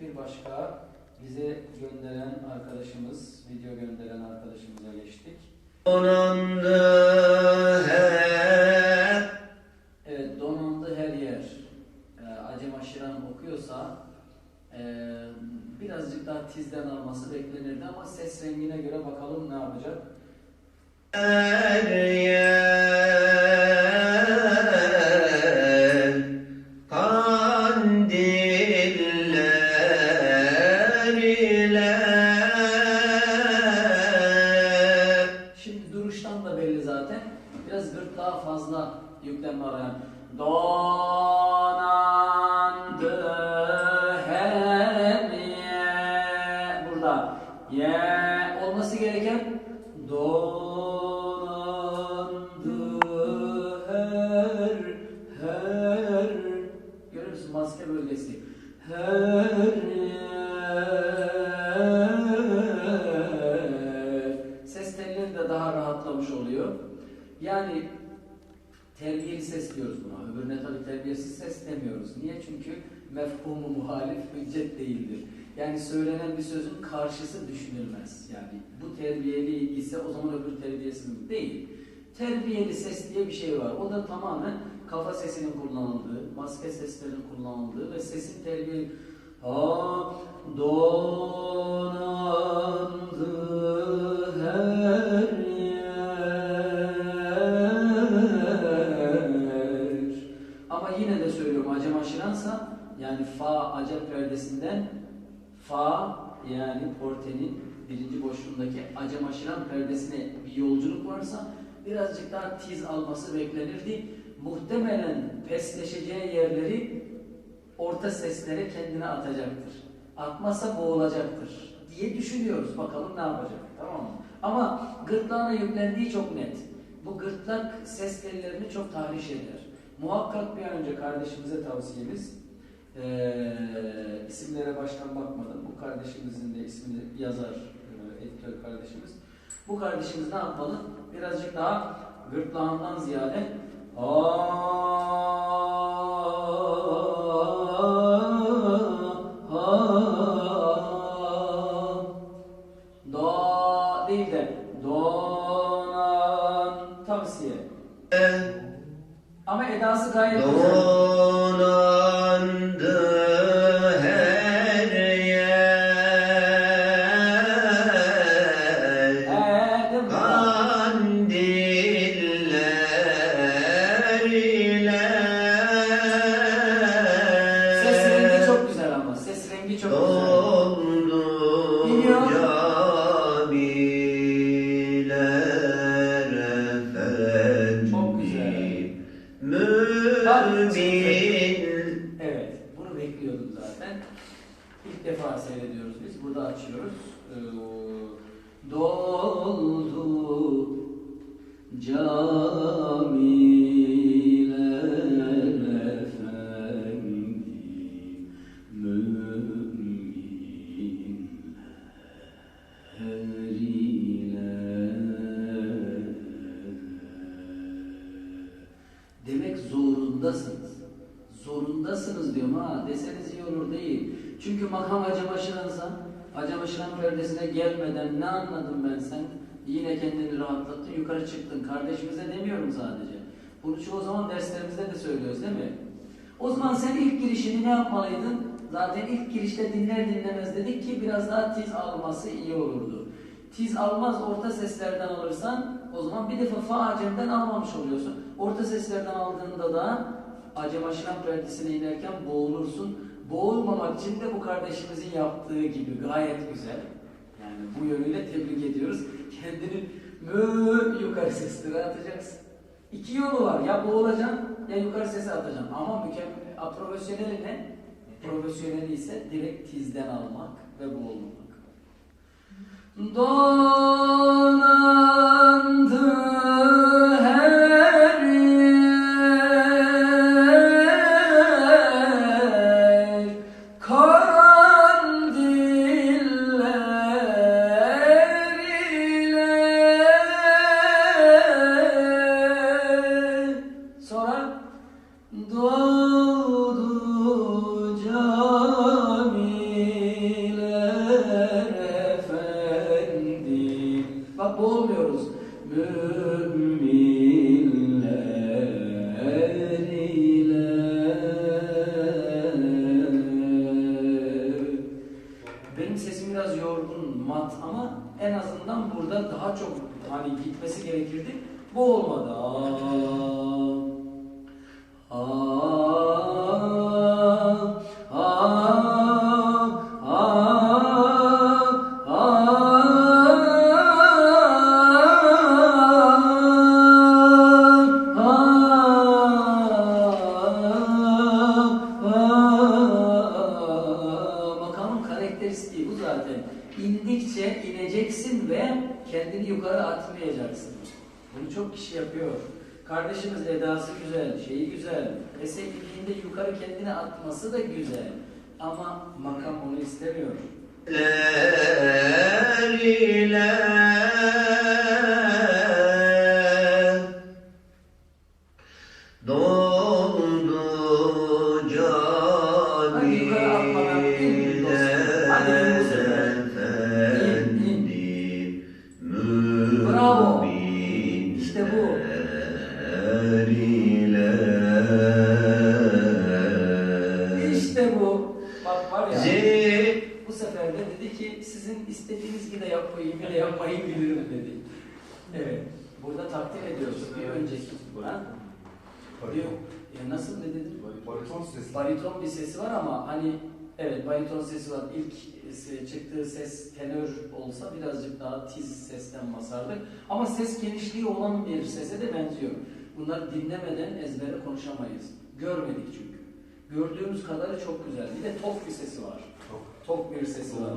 Bir başka bize gönderen arkadaşımız, video gönderen arkadaşımıza geçtik. Donandı hep Evet, donandı her yer. Ee, Acem Aşiran okuyorsa e, birazcık daha tizden alması beklenirdi ama ses rengine göre bakalım ne yapacak. her yer terbiyeli ses diyoruz buna öbürüne tabi terbiyesiz ses demiyoruz niye çünkü mefhumu muhalif hüccet değildir yani söylenen bir sözün karşısı düşünülmez. Yani bu terbiyeli ise o zaman öbür terbiyesiz mi? Değil. Terbiyeli ses diye bir şey var. O da tamamen kafa sesinin kullanıldığı, maske seslerinin kullanıldığı ve sesin terbiyeli Ha donandı yani fa acem perdesinden fa yani portenin birinci boşluğundaki acem aşıran perdesine bir yolculuk varsa birazcık daha tiz alması beklenirdi. Muhtemelen pesleşeceği yerleri orta seslere kendine atacaktır. Atmasa boğulacaktır diye düşünüyoruz. Bakalım ne yapacak. Tamam mı? Ama gırtlağına yüklendiği çok net. Bu gırtlak ses tellerini çok tahriş eder. Muhakkak bir an önce kardeşimize tavsiyemiz ee, isimlere baştan bakmadım. Bu kardeşimizin de ismini yazar e, editör kardeşimiz. Bu kardeşimiz ne yapmalı? Birazcık daha gırtlağından ziyade Do bekliyordum zaten. İlk defa seyrediyoruz biz. Burada açıyoruz. Ee, doldu camiler efendim müminler Demek zorundasınız. Zorundasınız diyorum ha. Deseniz iyi olur değil. Çünkü makam acamaşıransa acamaşıran perdesine gelmeden ne anladım ben sen? Yine kendini rahatlattın, yukarı çıktın. Kardeşimize demiyorum sadece. Bunu çoğu zaman derslerimizde de söylüyoruz değil mi? O zaman sen ilk girişini ne yapmalıydın? Zaten ilk girişte dinler dinlemez dedik ki biraz daha tiz alması iyi olurdu. Tiz almaz orta seslerden alırsan o zaman bir defa fa acemden almamış oluyorsun. Orta seslerden aldığında da acem aşıran perdesine inerken boğulursun. Boğulmamak için de bu kardeşimizin yaptığı gibi gayet güzel. Yani bu yönüyle tebrik ediyoruz. Kendini mü yukarı seslere atacaksın. İki yolu var. Ya boğulacaksın ya yukarı sese atacaksın. Ama mükemmel, profesyoneli ne? Profesyoneli ise direkt tizden almak ve boğulmamak. Donandı mat ama en azından burada daha çok hani gitmesi gerekirdi. Bu olmadı. Aa, aa. kendini yukarı atmayacaksın. Bunu çok kişi yapıyor. Kardeşimiz edası güzel, şeyi güzel. Esekliğinde yukarı kendini atması da güzel. Ama makam onu istemiyor. Eliler sizin istediğiniz gibi de yapmayın, bile yapmayın bilirim dedi. Evet. Burada takdir ediyoruz. Bir önceki. Ha? Diyor. Ya nasıl ne dedin? Bariton sesi. Bariton bir sesi var ama hani evet bariton sesi var. İlk e, çıktığı ses tenör olsa birazcık daha tiz sesten basardık. Ama ses genişliği olan bir sese de benziyor. Bunları dinlemeden ezbere konuşamayız. Görmedik çünkü. Gördüğümüz kadarı çok güzel. Bir de tok bir sesi var. Çok. Tok bir sesi var.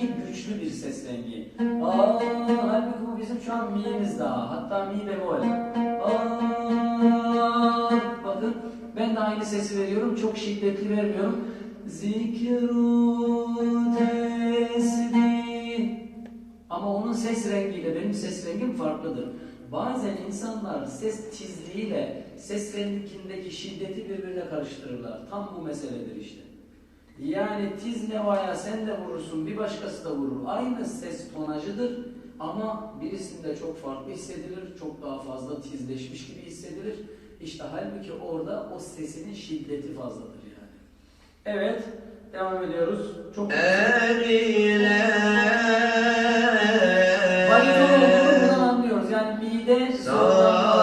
Rengi güçlü bir ses rengi. Aa, halbuki bu bizim şu an mi'miz daha. Hatta mi bemol. Aa, bakın ben de aynı sesi veriyorum. Çok şiddetli vermiyorum. Zikru tesbih ama onun ses rengiyle benim ses rengim farklıdır. Bazen insanlar ses tizliğiyle ses rengindeki şiddeti birbirine karıştırırlar. Tam bu meseledir işte. Yani tiz nevaya sen de vurursun, bir başkası da vurur. Aynı ses tonajıdır ama birisinde çok farklı hissedilir, çok daha fazla tizleşmiş gibi hissedilir. İşte halbuki orada o sesinin şiddeti fazladır yani. Evet, devam ediyoruz. Çok Bariton olduğunu buradan anlıyoruz. Yani mide Sana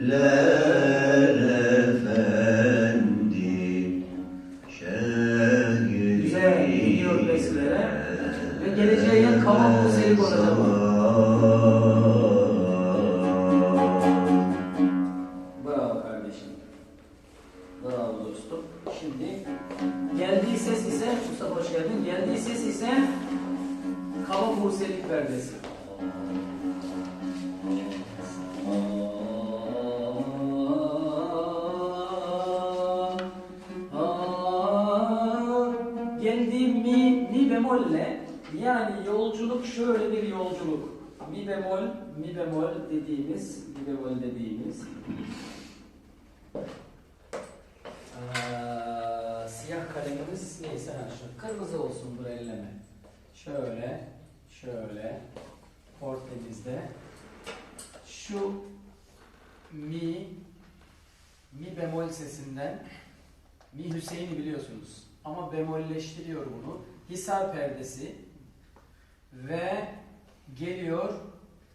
Güzel gidiyor beslere ve geleceğe yan kavan muselik olacak. Bravo kardeşim. Bravo dostum. Şimdi geldiği ses ise Mustafa hoş geldin. Geldiği ses ise kaba muselik perdesi. Yani yolculuk şöyle bir yolculuk. Mi bemol, mi bemol dediğimiz, mi bemol dediğimiz Aa, siyah kalemimiz neyse ha şu kırmızı olsun dur elleme. Şöyle, şöyle portemizde şu mi mi bemol sesinden mi Hüseyin'i biliyorsunuz ama bemolleştiriyor bunu. Hisar perdesi ve geliyor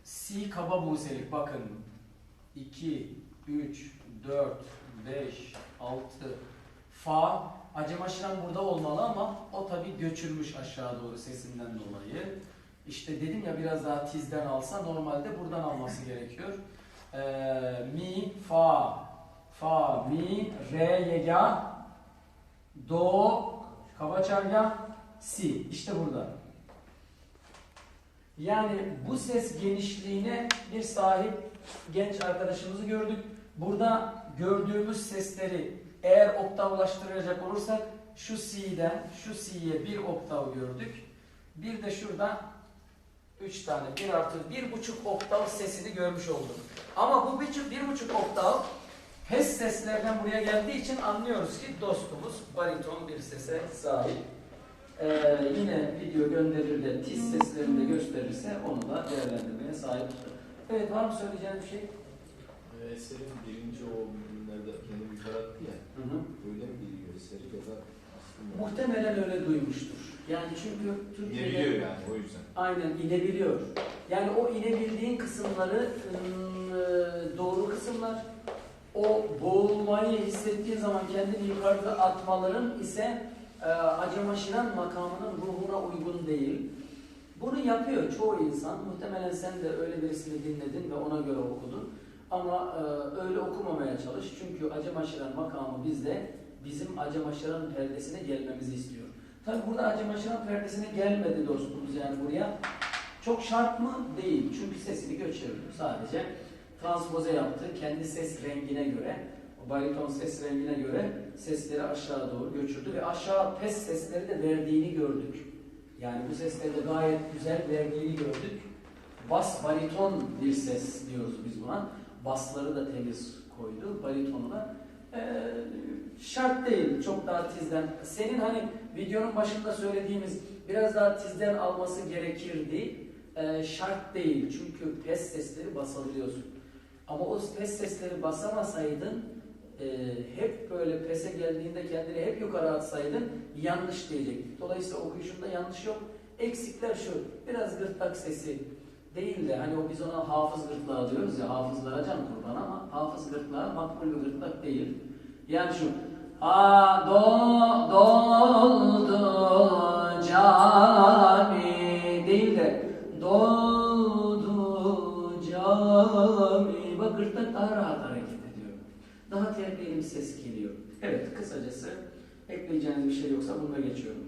si kaba buselik bakın 2 3 4 5 6 fa Acem aşıran burada olmalı ama o tabi göçülmüş aşağı doğru sesinden dolayı. İşte dedim ya biraz daha tizden alsa normalde buradan alması gerekiyor. Ee, mi, fa, fa, mi, re, yega, do, kabaçarga, si. İşte burada. Yani bu ses genişliğine bir sahip genç arkadaşımızı gördük. Burada gördüğümüz sesleri eğer oktavlaştıracak olursak şu C'den şu C'ye bir oktav gördük. Bir de şurada 3 tane 1 artı 1,5 oktav sesini görmüş olduk. Ama bu 1,5 oktav pes seslerden buraya geldiği için anlıyoruz ki dostumuz bariton bir sese sahip. Ee, yine video gönderir de tiz seslerini de gösterirse onu da değerlendirmeye sahip. Evet var mı söyleyeceğiniz bir şey? Ee, Eserin birinci o bölümlerde kendi bir yarattı ya. Hı hı. Öyle mi biliyor eseri ya da aslında? Muhtemelen öyle duymuştur. Yani çünkü Türkiye'de Biliyor yani o yüzden. aynen inebiliyor. Yani o inebildiğin kısımları ıı, doğru kısımlar. O boğulmayı hissettiğin zaman kendini yukarıda atmaların ise e, acemaşiran makamının ruhuna uygun değil. Bunu yapıyor çoğu insan. Muhtemelen sen de öyle birisini dinledin ve ona göre okudun. Ama e, öyle okumamaya çalış. Çünkü acemaşiran makamı bizde bizim acemaşiran perdesine gelmemizi istiyor. Tabi burada acemaşiran perdesine gelmedi dostumuz yani buraya. Çok şart mı? Değil. Çünkü sesini göçürdü. Sadece transpoze yaptı. Kendi ses rengine göre, bariton ses rengine göre sesleri aşağı doğru göçürdü ve aşağı pes sesleri de verdiğini gördük. Yani bu sesleri de gayet güzel verdiğini gördük. Bas bariton bir ses diyoruz biz buna. Basları da temiz koydu, baritonu da. Ee, şart değil, çok daha tizden. Senin hani videonun başında söylediğimiz biraz daha tizden alması gerekirdi. Ee, şart değil çünkü pes sesleri basabiliyorsun. Ama o pes sesleri basamasaydın e, hep böyle pese geldiğinde kendini hep yukarı atsaydın yanlış diyecektik. Dolayısıyla okuyuşunda yanlış yok. Eksikler şu, biraz gırtlak sesi değil de hani o biz ona hafız gırtlağı diyoruz ya hafızlara can kurban ama hafız gırtlağı makbul bir gırtlak değil. Yani şu A do doldu cami değil de doldu cami bak gırtlak daha rahat. Daha terbiyeli bir ses geliyor. Evet kısacası ekleyeceğiniz bir şey yoksa bununla geçiyorum.